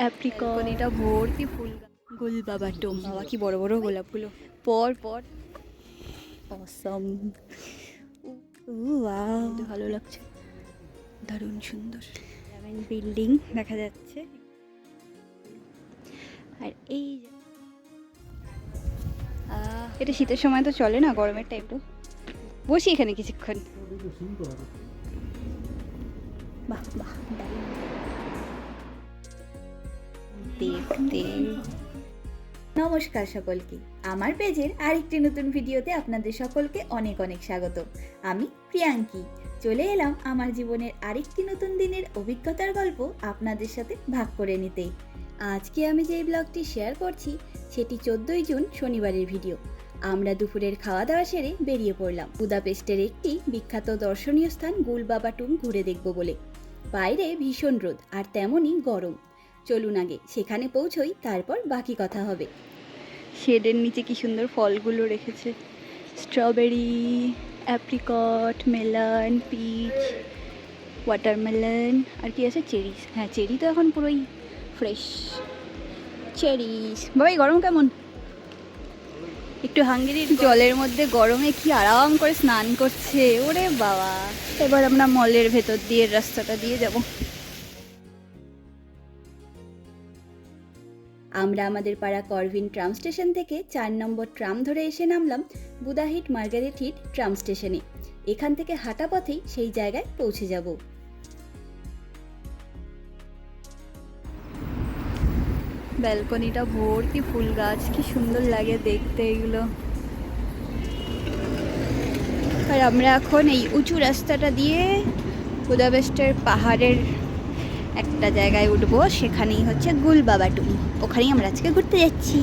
অ্যাপ্রিকন এটা ভর্তি ফুল গোল বাবা টোম বাবা কি বড় বড় গোলাপগুলো পর পর অসম ভালো লাগছে। দারুণ সুন্দর। বিল্ডিং দেখা যাচ্ছে। আর এই এটা শীতের সময় তো চলে না গরমেরটা একটু বসি এখানে কিছুক্ষণ। বাহ বাহ। দেখতে নমস্কার সকলকে। আমার পেজের আরেকটি নতুন ভিডিওতে আপনাদের সকলকে অনেক অনেক স্বাগত। আমি প্রিয়াঙ্কি। চলে এলাম আমার জীবনের আরেকটি নতুন দিনের অভিজ্ঞতার গল্প আপনাদের সাথে ভাগ করে নিতে। আজকে আমি যেই ব্লগটি শেয়ার করছি, সেটি চোদ্দোই জুন শনিবারের ভিডিও। আমরা দুপুরের খাওয়া দাওয়া সেরে বেরিয়ে পড়লাম। বুদাপেস্টের একটি বিখ্যাত দর্শনীয় স্থান গুলবাবা টুম ঘুরে দেখব বলে। বাইরে ভীষণ রোদ আর তেমনই গরম। চলুন আগে, সেখানে পৌঁছই, তারপর বাকি কথা হবে। শেডের নিচে কি সুন্দর ফলগুলো রেখেছে। Strawberry, apricot, melon, peach, watermelon, আর কি আছে? চেরিস হ্যাঁ চেরি তো এখন পুরোই ফ্রেশ। চেরিস বাবাই, গরম কেমন? একটু হাঙ্গেরির জলের মধ্যে গরমে কি আরাম করে স্নান করছে? ওরে বাবা। এবার আমরা মলের ভেতর দিয়ে রাস্তাটা দিয়ে যাব। আমরা আমাদের পাড়া করভিন ট্রাম স্টেশন থেকে চার নম্বর ট্রাম ধরে এসে নামলাম বুদাহিট মার্গারেট হিট ট্রাম স্টেশনে। এখান থেকে হাঁটা পথেই সেই জায়গায় পৌঁছে যাব। ব্যালকনিটা ভর্তি ফুল গাছ, কি সুন্দর লাগে দেখতে এগুলো। আর আমরা এখন এই উঁচু রাস্তাটা দিয়ে বুদাপেস্টের পাহাড়ের একটা জায়গায় উঠবো, সেখানেই হচ্ছে গুলবাবাটুম ওখানেই আমরা আজকে ঘুরতে যাচ্ছি।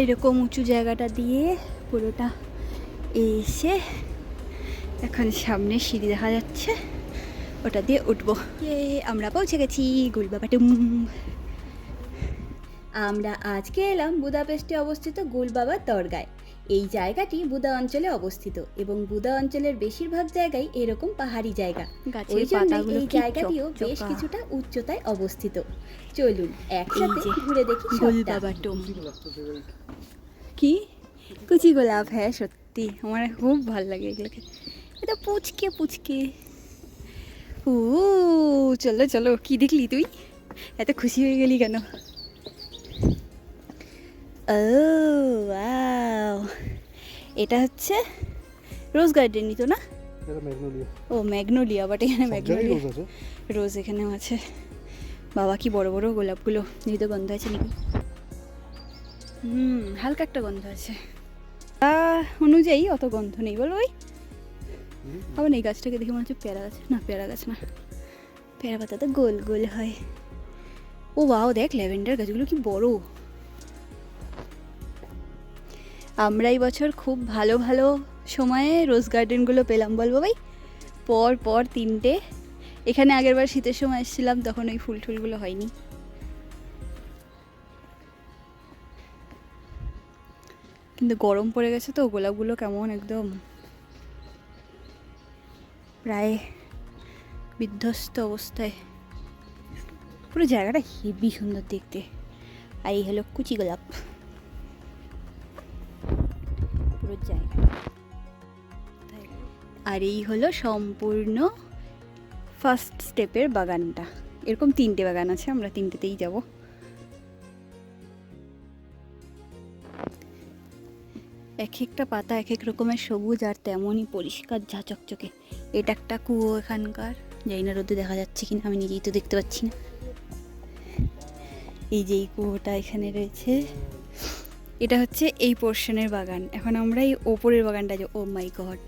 এরকম উঁচু জায়গাটা দিয়ে পুরোটা এসে এখন সামনে সিঁড়ি দেখা যাচ্ছে। ওটা দিয়ে উঠবো। ইয়ে আমরা পৌঁছে গেছি গুলবাবাটুম আমরা আজকে এলাম বুদাপেস্টে অবস্থিত গুলবাবার দরগায়। এই জায়গাটি বুদা অঞ্চলে অবস্থিত এবং বুদা অঞ্চলের বেশিরভাগ জায়গায় এরকম পাহাড়ি জায়গা। ওই জন্য এই জায়গাটিও বেশ কিছুটা উচ্চতায় অবস্থিত। চলুন একসাথে ঘুরে দেখি। কি? কুচি গোলাপ হ্যাঁ সত্যি। আমার খুব ভালো লাগে এগুলোকে। এটা পুচকে পুচকে। ও চলো চলো। কি দেখলি তুই? এত খুশি হয়ে গেলি কেন? ও এটা হচ্ছে রোজ গার্ডেনই তো না? ও ম্যাগনোলিয়া বাট এখানে ম্যাগনোলিয়া রোজ এখানেও আছে। বাবা কি বড় বড় গোলাপগুলো। তো গন্ধ আছে নাকি? হুম হালকা একটা গন্ধ আছে। তা অনুযায়ী অত গন্ধ নেই। বলো ওই। আবার এই গাছটাকে দেখে মনে হচ্ছে পেয়ারা গাছ। না পেয়ারা গাছ না। পেয়ারা পাতা তো গোল গোল হয়। ও বাও দেখ ল্যাভেন্ডার গাছগুলো কি বড়। আমরা এই বছর খুব ভালো ভালো সময়ে রোজ গার্ডেনগুলো পেলাম, বলব ভাই? পর পর তিনটে। এখানে আগেরবার শীতের সময় এসেছিলাম, তখন ওই ফুল টুলগুলো হয়নি। কিন্তু গরম পড়ে গেছে তো, গোলাপগুলো কেমন একদম। প্রায় বিধ্বস্ত অবস্থায়। পুরো জায়গাটা হেভি সুন্দর দেখতে। আর এই হলো কুচি গোলাপ। পুরো জায়গা। আর এই হলো সম্পূর্ণ ফার্স্ট স্টেপের বাগানটা। এরকম তিনটে বাগান আছে, আমরা তিনটেতেই যাব। এক একটা পাতা এক এক রকমের সবুজ আর তেমনই পরিষ্কার ঝা চকচকে এটা একটা কুয়ো এখানকার। যাই না রোদে দেখা যাচ্ছে কিনা, আমি নিজেই তো দেখতে পাচ্ছি না। এই যে এই কুয়োটা এখানে রয়েছে। এটা হচ্ছে এই পোর্শনের বাগান। এখন আমরা এই ওপরের বাগানটা যাব। ও মাই গড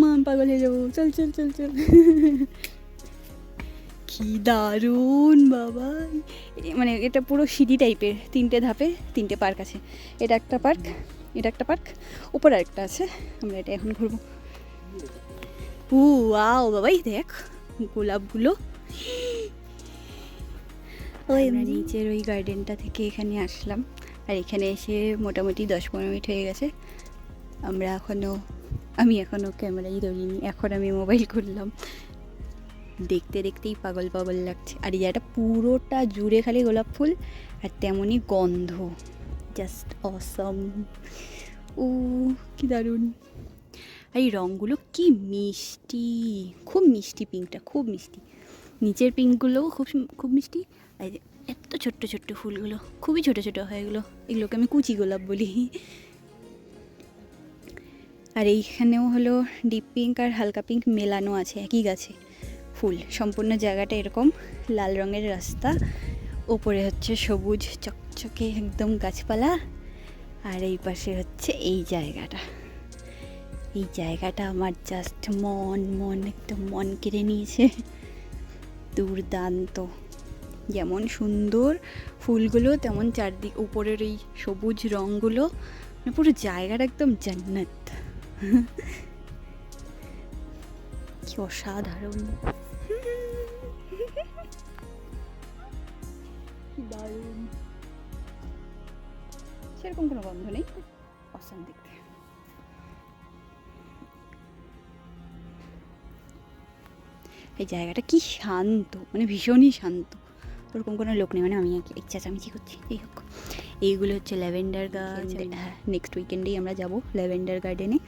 মা পাগল হয়ে যাব। চল চল চল চল। কি দারুণ বাবা। মানে এটা পুরো সিঁড়ি টাইপের। তিনটে ধাপে তিনটে পার্ক আছে। এটা একটা পার্ক এটা একটা পার্ক। উপরে আরেকটা আছে। আমরা এটা এখন ঘুরবো। উ আও বাবাই দেখ। গোলাপগুলো। ওই নিচের ওই গার্ডেনটা থেকে এখানে আসলাম। আর এখানে এসে মোটামুটি দশ পনেরো মিনিট হয়ে গেছে। আমরা এখনও আমি এখনও ক্যামেরাই ধরিনি, এখন আমি মোবাইল করলাম। দেখতে দেখতেই পাগল পাগল লাগছে। আর এই জায়গাটা পুরোটা জুড়ে খালি গোলাপ ফুল আর তেমনই গন্ধ। জাস্ট অসম ও, কি দারুণ। আর এই রঙগুলো কি মিষ্টি, খুব মিষ্টি পিঙ্কটা, খুব মিষ্টি। নিচের পিঙ্কগুলোও খুব খুব মিষ্টি। আর এত ছোট্ট ছোট্ট ফুলগুলো, খুবই ছোট ছোট হয় এগুলো। এগুলোকে আমি কুচি গোলাপ বলি। আর এইখানেও হলো ডিপ পিঙ্ক আর হালকা পিঙ্ক মেলানো আছে একই গাছে। ফুল, সম্পূর্ণ জায়গাটা এরকম লাল রঙের রাস্তা। ওপরে হচ্ছে সবুজ চকচকে একদম গাছপালা। আর এই পাশে হচ্ছে এই জায়গাটা। এই জায়গাটা আমার জাস্ট মন মন, একদম মন কেড়ে নিয়েছে। দুর্দান্ত। যেমন সুন্দর ফুলগুলো, তেমন চারদিক উপরের এই সবুজ রঙগুলো মানে পুরো জায়গাটা একদম জান্নাত। কি অসাধারণ। সেরকম কোনো গন্ধ নেই। অসাম এই জায়গাটা কি শান্ত মানে ভীষণই শান্ত। ওরকম কোনো লোক নেই মানে আমি আর কি ইচ্ছা চামিচি করছি। এই হোক এইগুলো হচ্ছে ল্যাভেন্ডার গাছ হ্যাঁ নেক্সট উইকেন্ডেই আমরা যাব ল্যাভেন্ডার গার্ডেনে।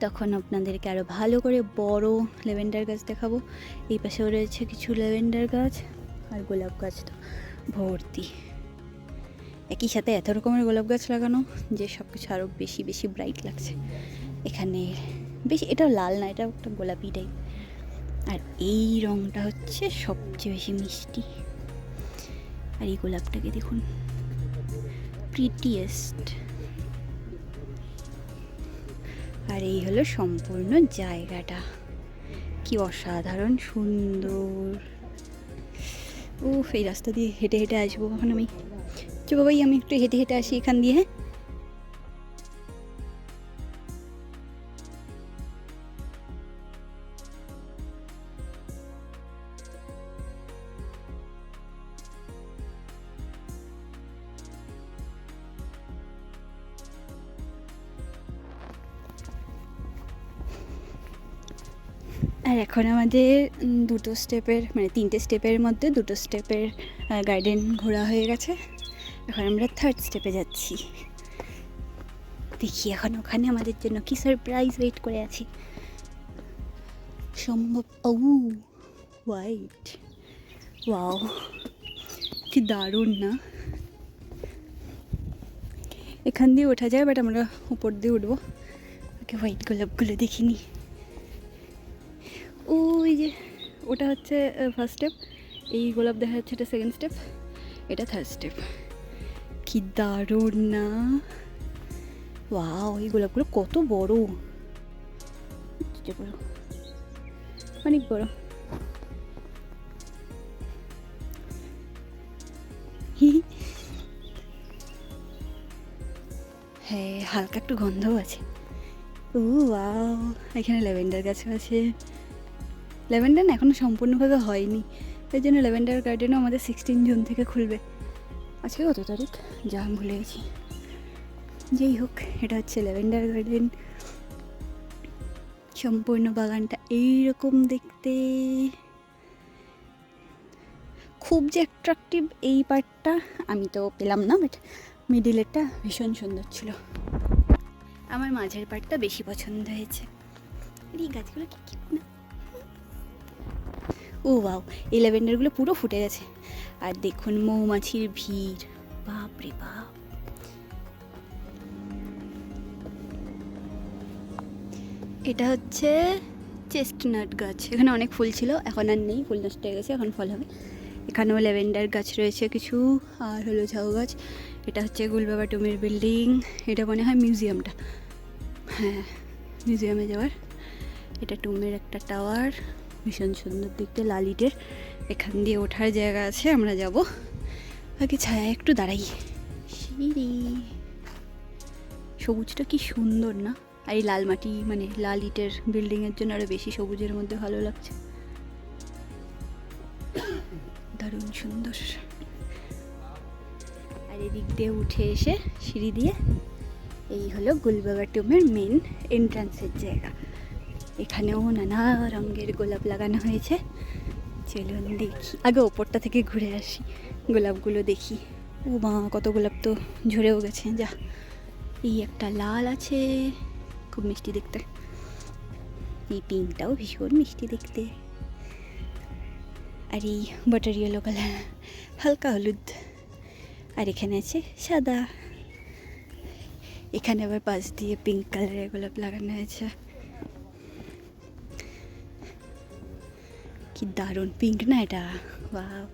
তখন আপনাদেরকে আরও ভালো করে বড় ল্যাভেন্ডার গাছ দেখাবো। এই পাশেও রয়েছে কিছু ল্যাভেন্ডার গাছ আর গোলাপ গাছ তো ভর্তি। একই সাথে এত রকমের গোলাপ গাছ লাগানো যে সব কিছু আরও বেশি বেশি ব্রাইট লাগছে। এখানে বেশি এটা লাল না এটা একটা গোলাপি টাইপ আর এই রঙটা হচ্ছে সবচেয়ে বেশি মিষ্টি। আর এই গোলাপটাকে দেখুন প্রিটিয়েস্ট আর এই হলো সম্পূর্ণ জায়গাটা। কি অসাধারণ, সুন্দর। ও এই রাস্তা দিয়ে হেঁটে হেঁটে আসব এখন আমি? চো বাবাই আমি একটু হেঁটে হেঁটে আসি এখান দিয়ে হ্যাঁ? দুটো স্টেপের মানে তিনটে স্টেপের মধ্যে দুটো স্টেপের গার্ডেন ঘোরা হয়ে গেছে। এখন আমরা থার্ড স্টেপে যাচ্ছি। দেখি এখন ওখানে আমাদের জন্য কি সারপ্রাইজ ওয়েট করে আছে। সম্ভব, ও হোয়াইট ওয়াও কি দারুণ না? এখান দিয়ে ওঠা যায় বাট আমরা উপর দিয়ে উঠবো। ওকে হোয়াইট গোলাপগুলো দেখিনি। ওই যে ওটা হচ্ছে ফার্স্ট স্টেপ এই গোলাপ দেখা যাচ্ছে এটা সেকেন্ড স্টেপ এটা থার্ড স্টেপ কি দারুণ না? ওয়াও এই গোলাপগুলো কত বড়। বড় অনেক বড়। হ্যাঁ হালকা একটু গন্ধও আছে। ও ওয়াও এখানে ল্যাভেন্ডার গাছও আছে। ল্যাভেন্ডার না এখনও সম্পূর্ণভাবে হয়নি। তাই জন্য ল্যাভেন্ডার গার্ডেনও আমাদের সিক্সটিন জুন থেকে খুলবে। আজকে কত তারিখ? যা ভুলে গেছি। যেই হোক, এটা হচ্ছে ল্যাভেন্ডার গার্ডেন। সম্পূর্ণ বাগানটা এইরকম দেখতে। খুব যে অ্যাট্রাকটিভ এই পার্টটা আমি তো পেলাম না বাট মিডিলেরটা ভীষণ সুন্দর ছিল। আমার মাঝের পার্টটা বেশি পছন্দ হয়েছে। এই গাছগুলো কি না? ও বাউ এই ল্যাভেন্ডারগুলো পুরো ফুটে গেছে। আর দেখুন মৌমাছির ভিড়, বাপ রে বাপ। এটা হচ্ছে চেস্টনাট গাছ, এখানে অনেক ফুল ছিল, এখন আর নেই, ফুল নষ্ট হয়ে গেছে, এখন ফল হবে। এখানেও ল্যাভেন্ডার গাছ রয়েছে কিছু, আর হলো ঝাউ গাছ, এটা হচ্ছে গুলবাবা টুমের বিল্ডিং, এটা মনে হয় মিউজিয়ামটা। হ্যাঁ মিউজিয়ামে যাওয়ার, এটা টুমের একটা টাওয়ার। ভীষণ সুন্দর দেখতে। লাল ইটের এখান দিয়ে ওঠার জায়গা আছে, আমরা যাব। আগে ছায়া, একটু দাঁড়াই। সিঁড়ি। সবুজটা কি সুন্দর না? আর এই লাল মাটি মানে লাল ইটের বিল্ডিংয়ের জন্য আরও বেশি সবুজের মধ্যে ভালো লাগছে। দারুণ সুন্দর। আর এদিক দিয়ে উঠে এসে সিঁড়ি দিয়ে, এই হলো গুলবাবা টুমের মেন এন্ট্রান্সের জায়গা। এখানেও নানা রঙের গোলাপ লাগানো হয়েছে। চলুন দেখি। আগে ওপরটা থেকে ঘুরে আসি। গোলাপগুলো দেখি। ও মা কত গোলাপ তো ঝরেও গেছে। যা, এই একটা লাল আছে। খুব মিষ্টি দেখতে। এই পিঙ্কটাও ভীষণ মিষ্টি দেখতে। আর এই বাটার ইয়েলো কালার, হালকা হলুদ। আর এখানে আছে সাদা। এখানে আবার পাশ দিয়ে পিঙ্ক কালারের গোলাপ লাগানো হয়েছে। দারুণ পিঙ্ক না এটা? বাহ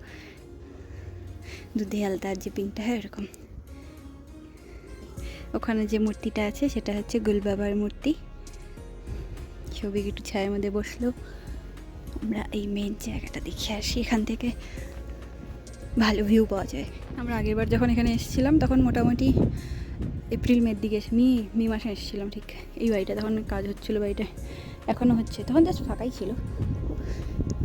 দুধে আলতার যে পিঙ্কটা হয়, এরকম। ওখানে যে মূর্তিটা আছে, সেটা হচ্ছে গুলবাবার মূর্তি। ছবি একটু ছায়ের মধ্যে বসল। আমরা এই মেন জায়গাটা দেখে আসি, এখান থেকে ভালো ভিউ পাওয়া যায়। আমরা আগেরবার যখন এখানে এসেছিলাম, তখন মোটামুটি এপ্রিল, মের দিকে এসে- মে মে মাসে এসেছিলাম, ঠিক। এই বাড়িটা তখন কাজ হচ্ছিল বাড়িটা এখনও হচ্ছে, তখন জাস্ট ফাঁকাই ছিল।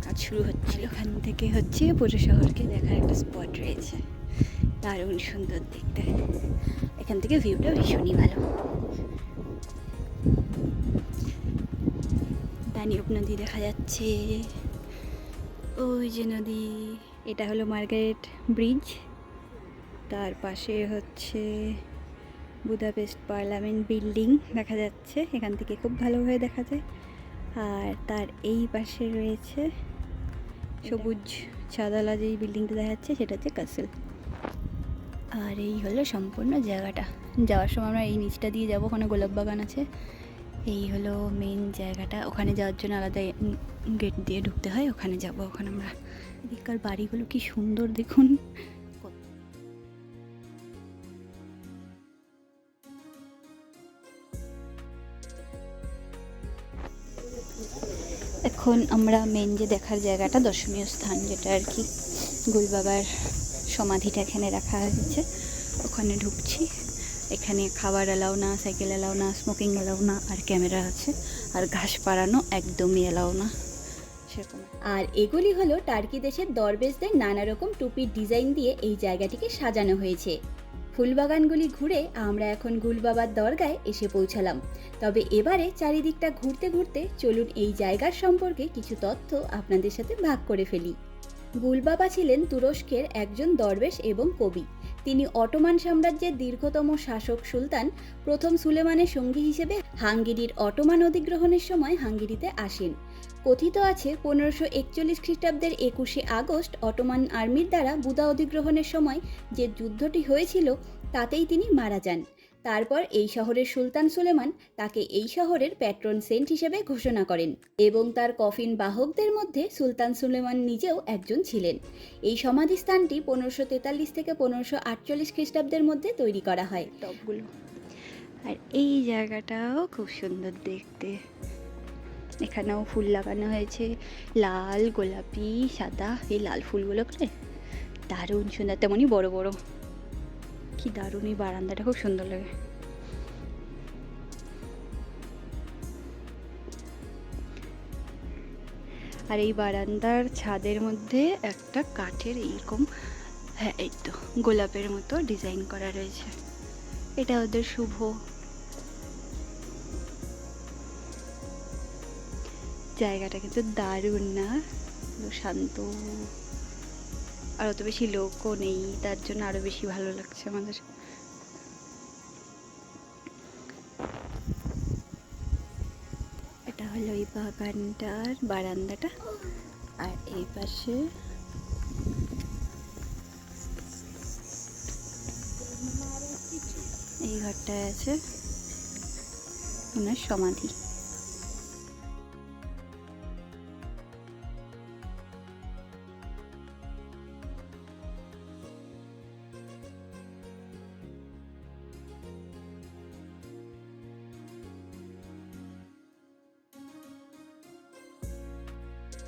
কাজ শুরু হচ্ছিল। ওখান থেকে হচ্ছে পুরো শহরকে দেখার একটা স্পট রয়েছে। দারুণ সুন্দর দেখতে। এখান থেকে ভিউটা ভীষণই ভালো। দানিয়প নদী দেখা যাচ্ছে। ওই যে নদী, এটা হলো মার্গারেট ব্রিজ। তার পাশে হচ্ছে বুদাপেস্ট পার্লামেন্ট বিল্ডিং দেখা যাচ্ছে। এখান থেকে খুব ভালোভাবে দেখা যায়। আর তার এই পাশে রয়েছে সবুজ ছাদালা যেই বিল্ডিংটা দেখা যাচ্ছে সেটা হচ্ছে কাসেল আর এই হলো সম্পূর্ণ জায়গাটা। যাওয়ার সময় আমরা এই নিচটা দিয়ে যাব, ওখানে গোলাপ বাগান আছে। এই হলো মেন জায়গাটা। ওখানে যাওয়ার জন্য আলাদা গেট দিয়ে ঢুকতে হয়, ওখানে যাব ওখানে আমরা। এদিককার বাড়িগুলো কি সুন্দর দেখুন। এখন আমরা মেন যে দেখার জায়গাটা দর্শনীয় স্থান, যেটা আর কি গুলবাবার সমাধিটা এখানে রাখা হয়েছে। ওখানে ঢুকছি। এখানে খাবার এলাও না সাইকেল এলাও না স্মোকিং এলাও না, আর ক্যামেরা আছে। আর ঘাস পাড়ানো একদমই এলাও না। সেরকম। আর এগুলি হলো টার্কি দেশের দরবেশদের নানা রকম টুপির ডিজাইন দিয়ে এই জায়গাটিকে সাজানো হয়েছে। ফুলবাগানগুলি ঘুরে আমরা এখন গুলবাবার দরগায় এসে পৌঁছালাম। তবে এবারে চারিদিকটা ঘুরতে ঘুরতে চলুন এই জায়গার সম্পর্কে কিছু তথ্য আপনাদের সাথে ভাগ করে ফেলি। গুলবাবা ছিলেন তুরস্কের একজন দরবেশ এবং কবি। তিনি অটোমান সাম্রাজ্যের দীর্ঘতম শাসক সুলতান প্রথম সুলেমানের সঙ্গী হিসেবে হাঙ্গেরির অটোমান অধিগ্রহণের সময় হাঙ্গেরিতে আসেন। কথিত আছে, পনেরোশো একচল্লিশ খ্রিস্টাব্দের একুশে আগস্ট অটোমান আর্মির দ্বারা বুদা অধিগ্রহণের সময় যে যুদ্ধটি হয়েছিল, তাতেই তিনি মারা যান। তারপর এই শহরের সুলতান সুলেমান তাকে এই শহরের প্যাট্রন সেন্ট হিসেবে ঘোষণা করেন এবং তার কফিন বাহকদের মধ্যে সুলতান সুলেমান নিজেও একজন ছিলেন। এই সমাধিস্থানটি পনেরোশো তেতাল্লিশ থেকে পনেরোশো আটচল্লিশ খ্রিস্টাব্দের মধ্যে তৈরি করা হয়। টপগুলো। আর এই জায়গাটাও খুব সুন্দর দেখতে। এখানেও ফুল লাগানো হয়েছে। লাল, গোলাপি, সাদা, এই লাল ফুলগুলো করে দারুণ সুন্দর তেমনই বড় বড়। কি দারুণ এই বারান্দাটা, খুব সুন্দর লাগে। আর এই বারান্দার ছাদের মধ্যে একটা কাঠের এইরকম হ্যাঁ এই তো, গোলাপের মতো ডিজাইন করা রয়েছে। এটা ওদের শুভ জায়গাটা কিন্তু দারুণ না? শান্ত। আর অত বেশি লোকও নেই, তার জন্য আরও বেশি ভালো লাগছে আমাদের। এটা হলো এই বাগানটার বারান্দাটা। আর এই পাশে এই ঘরটায় আছে ওনার সমাধি।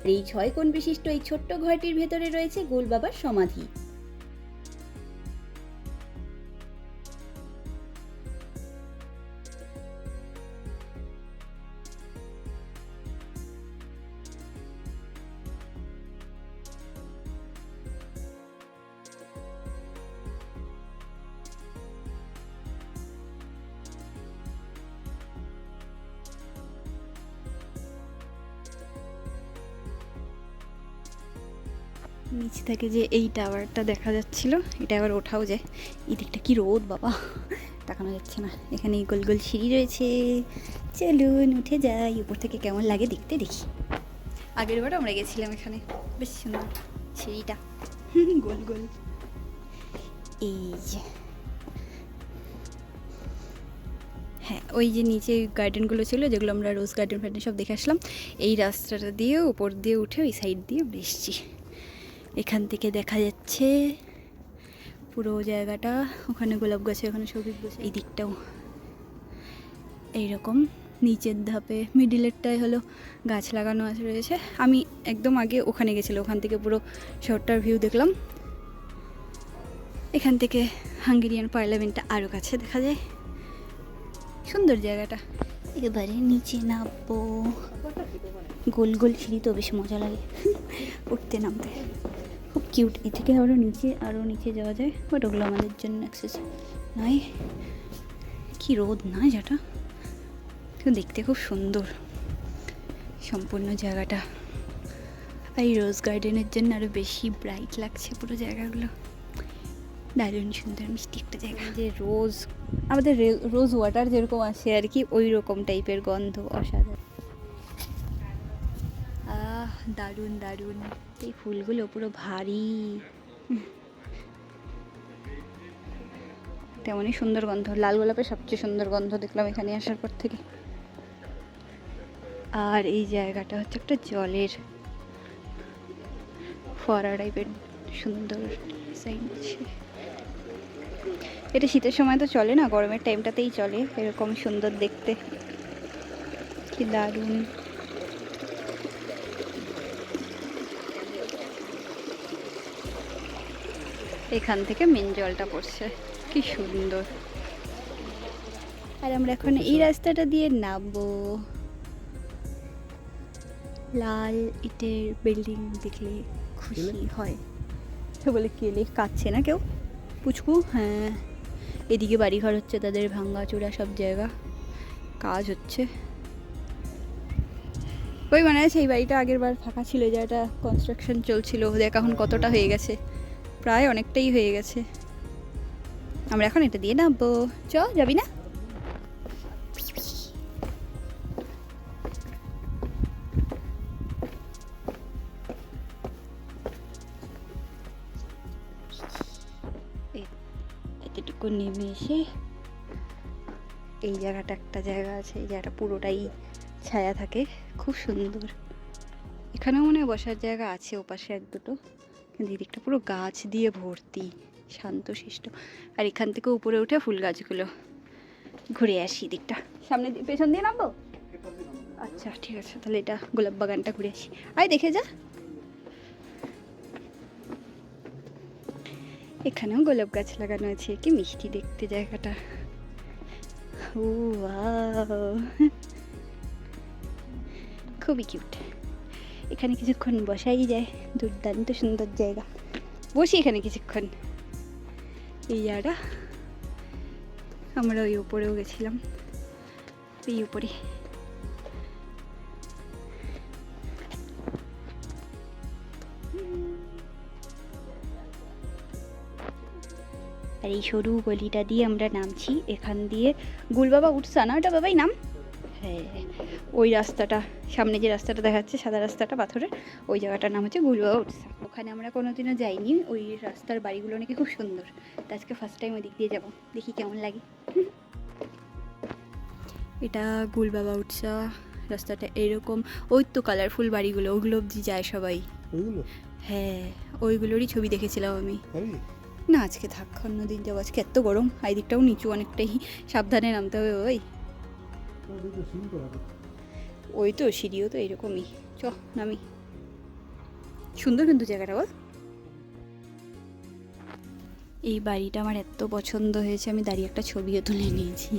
এই ছয় কোণ বিশিষ্ট এই ছোট্ট ঘরটির ভেতরে রয়েছে গোল বাবার সমাধি। নিচ থেকে যে এই টাওয়ারটা দেখা যাচ্ছিল, এটা আবার ওঠাও যায় এই দিকটা কি রোদ, বাবা। তাকানো যাচ্ছে না। এখানে গোল গোল সিঁড়ি রয়েছে। চলুন উঠে যাই। উপর থেকে কেমন লাগে দেখতে দেখি। আগের বার আমরা গেছিলাম এখানে। বেশ সুন্দর সিঁড়িটা। গোল গোল। এই যে। হ্যাঁ ওই যে নিচে গার্ডেনগুলো ছিল, যেগুলো আমরা রোজ গার্ডেন ফার্ডেন সব দেখে আসলাম, এই রাস্তাটা দিয়ে উপর দিয়ে উঠে ওই সাইড দিয়ে এসেছি এখান থেকে দেখা যাচ্ছে পুরো জায়গাটা। ওখানে গোলাপ গাছে, ওখানে সবুজ গাছ, এই দিকটাও। এইরকম নিচের ধাপে মিডিলেরটাই হলো গাছ লাগানো আছে রয়েছে। আমি একদম আগে ওখানে গেছিলাম, ওখান থেকে পুরো শহরটার ভিউ দেখলাম। এখান থেকে হাঙ্গেরিয়ান পার্লামেন্টটা আরও কাছে দেখা যায়। সুন্দর জায়গাটা। এবারে নিচে নামবো। গোল গোল সিঁড়ি তো বেশ মজা লাগে। উঠতে নামতে। কিউট এ থেকে আরও নিচে আরও নিচে যাওয়া যায় বাট ওগুলো আমাদের জন্য অ্যাক্সেস নয় কি রোদ না যেটা তো দেখতে খুব সুন্দর। সম্পূর্ণ জায়গাটা। আর এই রোজ গার্ডেনের জন্য আরও বেশি ব্রাইট লাগছে পুরো জায়গাগুলো। দারুণ সুন্দর মিষ্টি একটা জায়গা। যে রোজ আমাদের রোজ ওয়াটার যেরকম আসে আর কি ওই রকম টাইপের গন্ধ অসাধারণ। দারুণ দারুণ। এই ফুলগুলো পুরো ভারী। তেমনই সুন্দর গন্ধ। লাল গোলাপের সবচেয়ে সুন্দর গন্ধ দেখলাম এখানে আসার পর থেকে। আর এই জায়গাটা হচ্ছে একটা জলের ফোয়ারা টাইপের সুন্দর এটা শীতের সময় তো চলে না, গরমের টাইমটাতেই চলে, এরকম সুন্দর দেখতে। কি দারুণ। এখান থেকে মেন জলটা পড়ছে। কি সুন্দর। আর আমরা এখন এই রাস্তাটা দিয়ে নামবো। লাল ইটের বিল্ডিং দেখলে খুশি হয়। সে বলে কেলে? কাচ্ছে না কেউ? পুচকু হ্যাঁ। এদিকে বাড়িঘর হচ্ছে তাদের ভাঙ্গা চূড়া সব জায়গা। কাজ হচ্ছে। ওই মানে সেই বাড়িটা আগের বার ফাঁকা ছিল যে একটা কনস্ট্রাকশন চলছিল। দেখ এখন কতটা হয়ে গেছে। প্রায় অনেকটাই হয়ে গেছে। আমরা এখন এটা দিয়ে নামবো। চ, যাবি না? এতটুকু নেমে এসে এই জায়গাটা একটা জায়গা আছে, এই জায়গাটা পুরোটাই ছায়া থাকে। খুব সুন্দর। এখানেও মনে বসার জায়গা আছে, ওপাশে এক দুটো। কিন্তু এই দিকটা পুরো গাছ দিয়ে ভর্তি শান্তশিষ্ট আর এখান থেকে উপরে উঠে ফুল গাছগুলো। ঘুরে আসি দিকটা। সামনে পেছন দিয়ে নামবো? আচ্ছা ঠিক আছে। তাহলে এটা গোলাপ বাগানটা ঘুরে আসি। আয়, দেখে যা। এখানেও গোলাপ গাছ লাগানো আছে। কি মিষ্টি দেখতে জায়গাটা। খুবই কিউট। এখানে কিছুক্ষণ বসাই যায়, দুর্দান্ত সুন্দর জায়গা। বসি এখানে কিছুক্ষণ। এই জায়গাটা, আমরা ওই উপরেও গেছিলাম। এই উপরে। আর এই সরু গলিটা দিয়ে আমরা নামছি, এখান দিয়ে। গুলবাবা উঠছা না? ওটা বাবাই নাম? হ্যাঁ ওই রাস্তাটা। সামনে যে রাস্তাটা দেখা যাচ্ছে সাদা রাস্তাটা পাথরের ওই জায়গাটার নাম হচ্ছে গুলবাবা উঠসা ওখানে আমরা কোনোদিনও যাইনি ওই রাস্তার বাড়িগুলো নাকি খুব সুন্দর। তো আজকে ফার্স্ট টাইম ওই দিক দিয়ে যাব দেখি কেমন লাগে। এটা গুলবাবা উঠসা রাস্তাটা এরকম। ওই তো কালারফুল বাড়িগুলো ওগুলো অবধি যায় সবাই। হ্যাঁ ওইগুলোরই ছবি দেখেছিলাম আমি। না আজকে থাক অন্যদিন যাব। আজকে এত গরম এই দিকটাও নিচু অনেকটাই। সাবধানে নামতে হবে ওই ওই তো সিঁড়িও তো এরকমই। চ নামি। সুন্দর কিন্তু জায়গাটা বল। এই বাড়িটা আমার এত পছন্দ হয়েছে আমি দাঁড়িয়ে একটা ছবিও তুলে নিয়েছি।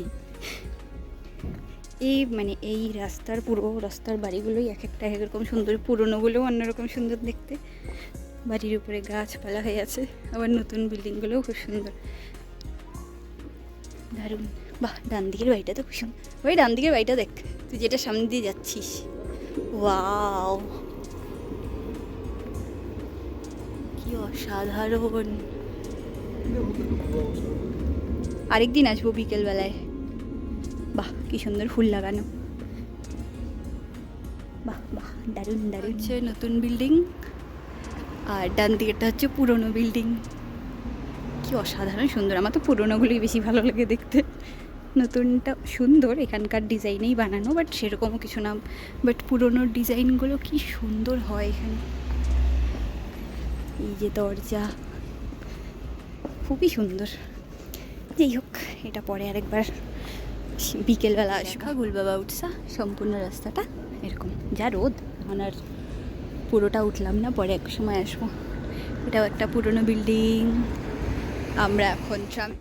এই মানে এই রাস্তার পুরো রাস্তার বাড়িগুলোই এক একটা এক রকম সুন্দর পুরোনোগুলোও অন্যরকম সুন্দর দেখতে। বাড়ির উপরে গাছপালা হয়ে আছে আবার নতুন বিল্ডিংগুলোও খুব সুন্দর। দারুণ। বাহ ডান দিকের বাড়িটা তো খুব সুন্দর ওই ডান দিকের বাড়িটা দেখ। তুই যেটা সামনে দিয়ে যাচ্ছিস। ওয়াও। অসাধারণ। আরেকদিন আসব বিকেলবেলায়। বাহ, কি সুন্দর ফুল লাগানো। বাহ বাহ, দারুণ দারুণ। হচ্ছে নতুন বিল্ডিং, আর ডান দিকেরটা হচ্ছে পুরনো বিল্ডিং। কি অসাধারণ সুন্দর, আমার তো পুরোনোগুলোই বেশি ভালো লাগে দেখতে। নতুনটা সুন্দর এখানকার ডিজাইনেই বানানো বাট সেরকমও কিছু না। বাট পুরোনোর ডিজাইনগুলো কি সুন্দর হয় এখানে। এই যে দরজা খুবই সুন্দর। যাই হোক এটা পরে আরেকবার বিকেলবেলা আসবা। গুলবাবা উঠসা। সম্পূর্ণ রাস্তাটা এরকম। যা রোদ এখন আর পুরোটা উঠলাম না পরে এক সময় আসব। এটাও একটা পুরনো বিল্ডিং আমরা এখন ট্রাম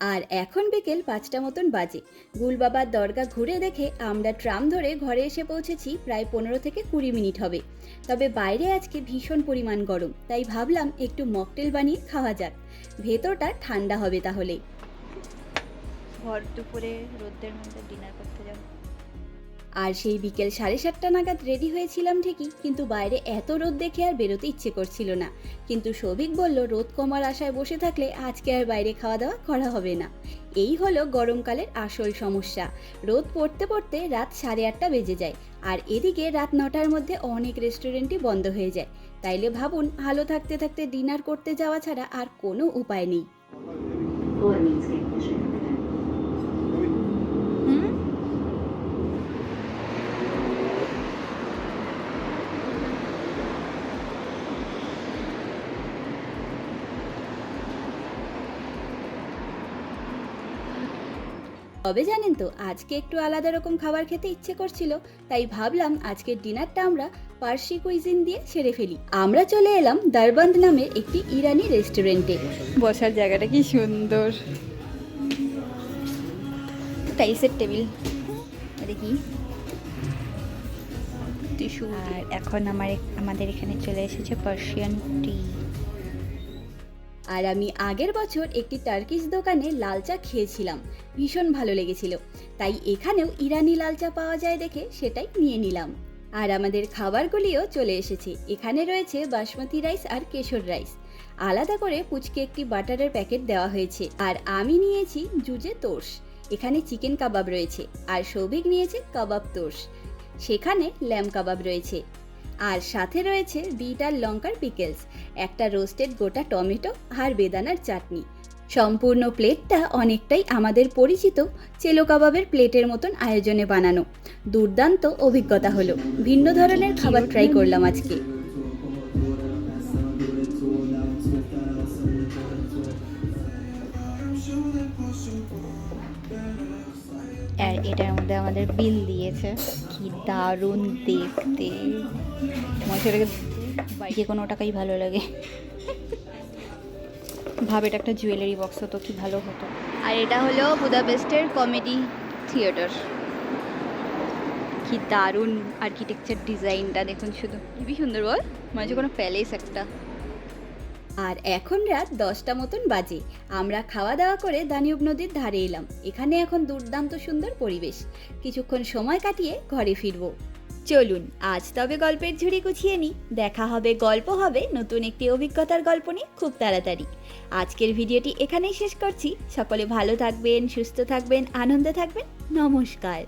আর এখন বিকেল পাঁচটা মতন বাজে। গুলবাবার দরগা ঘুরে দেখে আমরা ট্রাম ধরে ঘরে এসে পৌঁছেছি, প্রায় পনেরো থেকে কুড়ি মিনিট হবে। তবে বাইরে আজকে ভীষণ পরিমাণ গরম, তাই ভাবলাম একটু মকটেল বানিয়ে খাওয়া যাক। ভেতরটা ঠান্ডা হবে তাহলে। ভর দুপুরে রোদ্রের মধ্যে ডিনার করতে যাব। আর সেই বিকেল সাড়ে সাতটা নাগাদ রেডি হয়েছিলাম ঠিকই, কিন্তু বাইরে এত রোদ দেখে আর বেরোতে ইচ্ছে করছিল না। কিন্তু সৌভিক বলল, রোদ কমার আশায় বসে থাকলে আজকে আর বাইরে খাওয়া দাওয়া করা হবে না। এই হলো গরমকালের আসল সমস্যা। রোদ পড়তে পড়তে রাত সাড়ে আটটা বেজে যায়, আর এদিকে রাত নটার মধ্যে অনেক রেস্টুরেন্টই বন্ধ হয়ে যায়। তাইলে ভাবুন, ভালো থাকতে থাকতে ডিনার করতে যাওয়া ছাড়া আর কোনো উপায় নেই। তবে জানেন তো আজকে একটু আলাদা রকম খাবার খেতে ইচ্ছে করছিল তাই ভাবলাম আজকের ডিনারটা আমরা পার্সি কুইজিন দিয়ে সেরে ফেলি। আমরা চলে এলাম দারবান্দ নামের একটি ইরানি রেস্টুরেন্টে। বসার জায়গাটা কি সুন্দর। টাইসের টেবিল। দেখি। টিস্যু। আর এখন আমার আমাদের এখানে চলে এসেছে পার্সিয়ান টি। আর আমি আগের বছর একটি টার্কিশ দোকানে লাল চা খেয়েছিলাম। ভীষণ ভালো লেগেছিল। তাই এখানেও ইরানি লাল চা পাওয়া যায় দেখে সেটাই নিয়ে নিলাম। আর আমাদের খাবারগুলিও চলে এসেছে। এখানে রয়েছে বাসমতি রাইস আর কেশর রাইস। আলাদা করে পুচকে একটি বাটারের প্যাকেট দেওয়া হয়েছে। আর আমি নিয়েছি জুজে তোষ এখানে চিকেন কাবাব রয়েছে। আর সৌভিক নিয়েছে কাবাব তোষ সেখানে ল্যাম কাবাব রয়েছে। আর সাথে রয়েছে আর লঙ্কার পিকেলস, একটা রোস্টেড গোটা টমেটো আর বেদানার চাটনি। সম্পূর্ণ প্লেটটা অনেকটাই আমাদের পরিচিত চেলো কাবাবের প্লেটের মতন আয়োজনে বানানো। দুর্দান্ত অভিজ্ঞতা হলো। ভিন্ন ধরনের খাবার ট্রাই করলাম আজকে। এটার মধ্যে আমাদের বিল দিয়েছে। কি দারুণ দেখতে। মশাটাকে যে কোনো টাকাই ভালো লাগে। ভাব, এটা একটা জুয়েলারি বক্স হতো কি ভালো হতো। আর এটা হলো বুদাপেস্টের কমেডি থিয়েটার কি দারুণ আর্কিটেকচার ডিজাইনটা দেখুন শুধু। খুবই সুন্দর বল। মনে কোনো প্যালেস একটা। আর এখন রাত দশটা মতন বাজে। আমরা খাওয়া দাওয়া করে দানিউব নদীর ধারে এলাম। এখানে এখন দুর্দান্ত সুন্দর পরিবেশ। কিছুক্ষণ সময় কাটিয়ে ঘরে ফিরবো। চলুন, আজ তবে গল্পের ঝুড়ি গুছিয়ে নিই। দেখা হবে, গল্প হবে, নতুন একটি অভিজ্ঞতার গল্প নিয়ে খুব তাড়াতাড়ি। আজকের ভিডিওটি এখানেই শেষ করছি। সকলে ভালো থাকবেন, সুস্থ থাকবেন, আনন্দে থাকবেন। নমস্কার।